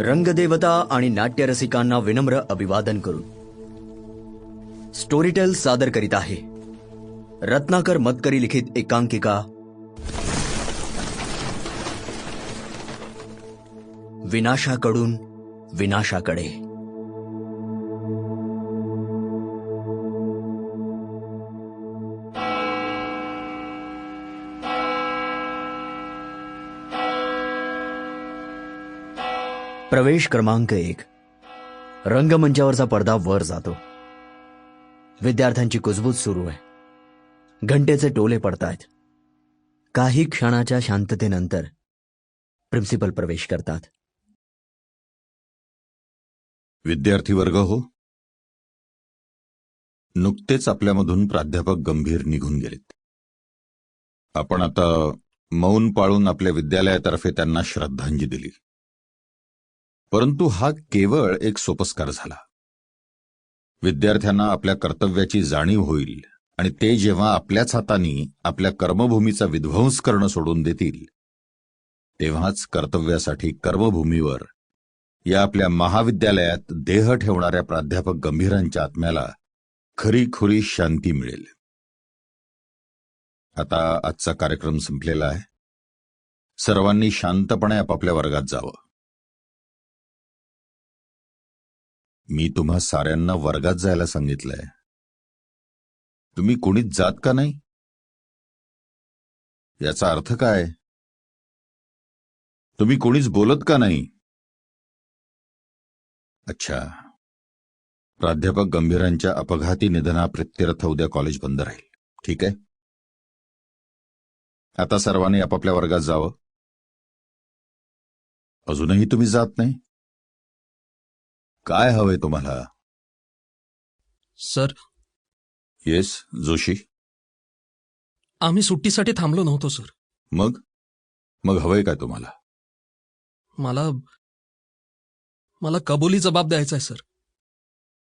रंगदेवता आणि नाट्यरसिकांना विनम्र अभिवादन करून स्टोरीटेल सादर करीत आहे. रत्नाकर मतकरी लिखित एकांकिका. विनाशाकडून विनाशाकडे. प्रवेश क्रमांक एक. रंगमंचावरचा पडदा वर जातो. विद्यार्थ्यांची कुजबूज सुरू आहे. घंटेचे टोले पडतायत. काही क्षणाच्या शांततेनंतर प्रिन्सिपल प्रवेश करतात. विद्यार्थी वर्ग हो. नुकतेच आपल्यामधून प्राध्यापक गंभीर निघून गेलेत. आपण आता मौन पाळून आपल्या विद्यालयातर्फे त्यांना श्रद्धांजली दिली. परंतु हा केवळ एक सोपस्कार झाला. विद्यार्थ्यांना आपल्या कर्तव्याची जाणीव होईल आणि ते जेव्हा आपल्याच हाताने आपल्या कर्मभूमीचा विध्वंस करणं सोडून देतील तेव्हाच कर्तव्यासाठी कर्मभूमीवर या आपल्या महाविद्यालयात देह ठेवणाऱ्या प्राध्यापक गंभीरांच्या आत्म्याला खरी खुरी शांती मिळेल. आता आजचा कार्यक्रम संपलेला आहे. सर्वांनी शांतपणे आपापल्या वर्गात जावं. मी तुम्हा साऱ्यांना वर्गात जायला सांगितलंय. तुम्ही कोणीच जात का नाही? याचा अर्थ काय? तुम्ही कोणीच बोलत का नाही? अच्छा. प्राध्यापक गंभीरांच्या अपघाती निधनाप्रित्यर्थ उद्या कॉलेज बंद राहील. ठीक आहे? आता सर्वांनी आपापल्या वर्गात जावं. अजूनही तुम्ही जात नाही? काय हवंय तुम्हाला? सर. येस जोशी? आम्ही सुट्टीसाठी थांबलो नव्हतो सर. मग? मग हवंय काय तुम्हाला? मला मला कबुली जबाब द्यायचा आहे सर.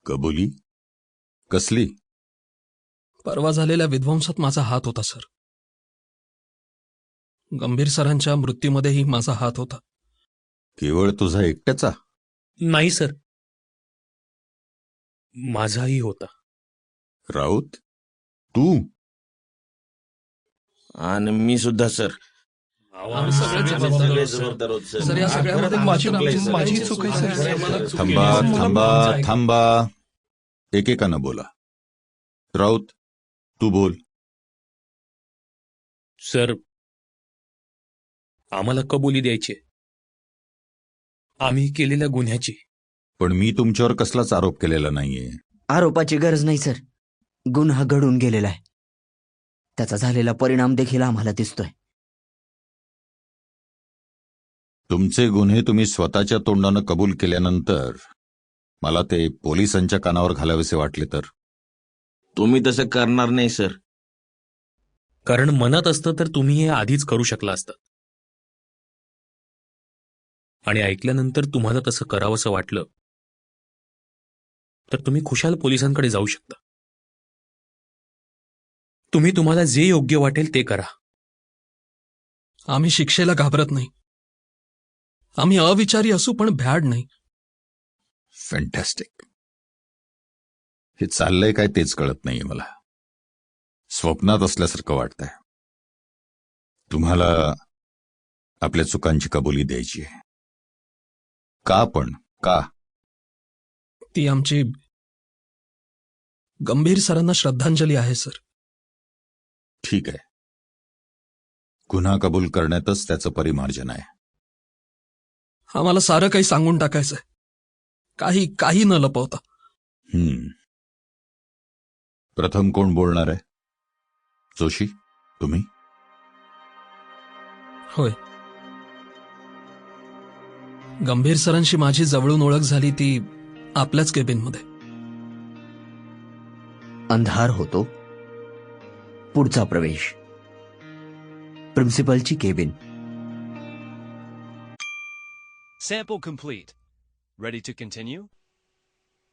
कबुली? कसली? परवा झालेल्या विध्वंसात माझा हात होता सर. गंभीर सरांच्या मृत्यूमध्येही माझा हात होता. केवळ तुझा एकट्याचा? नाही सर. माझाही होता. राऊत तू? आणि मी सुद्धा सर. थांबा. थांबा थांबा. एकेकानं बोला. राऊत तू बोल. सर आम्हाला कबुली द्यायची. आम्ही केलेल्या गुन्ह्याची. पण मी तुमच्यावर कसलाच आरोप केलेला नाहीये. आरोपाची गरज नाही सर. गुन्हा घडून गेलेला आहे. त्याचा झालेला परिणाम देखील आम्हाला दिसतोय. तुमचे गुन्हे तुम्ही स्वतःच्या तोंडानं कबूल केल्यानंतर मला ते पोलिसांच्या कानावर घालावेसे वाटले तर? तुम्ही तसं करणार नाही सर. कारण मनात असतं तर तुम्ही हे आधीच करू शकला असता. आणि ऐकल्यानंतर तुम्हाला तसं करावंसं वाटलं तर तुम्ही खुशाल पोलिसांकडे जाऊ शकता. तुम्ही तुम्हाला जे योग्य वाटेल ते करा. आम्ही शिक्षेला घाबरत नाही. आम्ही अविचारी असू पण भ्याड नाही. फॅन्टॅस्टिक हे चाललंय काय तेच कळत नाहीये मला. स्वप्नात असल्यासारखं वाटतंय. तुम्हाला आपल्या चुकांची कबुली द्यायची आहे. का पण का? ती आमची गंभीर सरांना श्रद्धांजली आहे सर. ठीक आहे. गुन्हा कबूल करण्यातच त्याचं परिमार्जन आहे. आम्हाला सारं काही सांगून टाकायचंय काही काही न लपवता. हम्म. प्रथम कोण बोलणार आहे? जोशी? तुम्ही? होय. गंभीर सरांशी माझी जवळून ओळख झाली ती आपल्याच केबिनमध्ये अंधार होतो पुढचा प्रवेश प्रिन्सिपलची cabin Sample complete. Ready to continue?